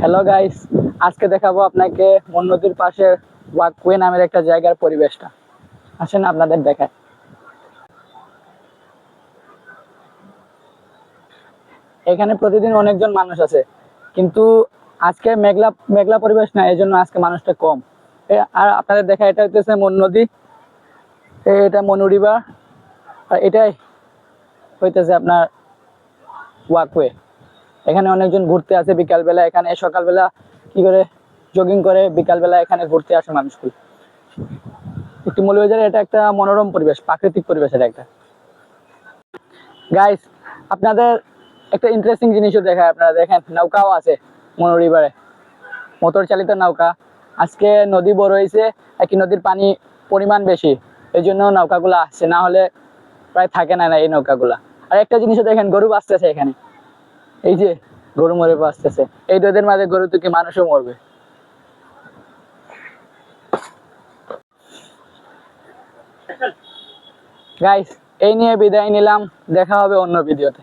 Hello guys আজকে দেখাবো আপনাকে মন নদীর পাশে ওয়াকওয়ে নামের একটা জায়গার পরিবেশটা। আসেন আপনাদের দেখায় এখানে প্রতিদিন অনেকজন মানুষ আছে। কিন্তু আজকে মেঘলা মেঘলা পরিবেশ না এই জন্য আজকে মানুষটা কম। আর আপনাদের দেখা এটা হচ্ছে মন নদী এটা মনু রিভার আর এটাই হইতেছে আপনার ওয়াকওয়ে এখানে অনেকজন ঘুরতে আসে বিকালবেলা, এখানে সকালবেলা কি করে জগিং করে, বিকালবেলা এখানে ঘুরতে আসে মানুষগুলো। একটু মৌলবাজারে এটা একটা মনোরম পরিবেশ, প্রাকৃতিক পরিবেশ এটা একটা। গাইস আপনাদের একটা ইন্টারেস্টিং জিনিসও দেখায় আপনারা, দেখেন, নৌকাও আছে মনো রিভারে মোটর চালিত নৌকা। আজকে নদী বড় হয়েছে, একই নদীর পানি পরিমাণ বেশি, এই জন্য নৌকাগুলো আসছে না হলে প্রায় থাকে না না এই নৌকাগুলা। আর একটা জিনিসও দেখেন, গরু বাঁচতেছে এখানে। এই যে গরু মরে বাঁচতেছে। এই রোদের মাঝে গরু তো কি মানুষও মরবে? গাইস এই নিয়ে বিদায় নিলাম। দেখা হবে অন্য ভিডিওতে।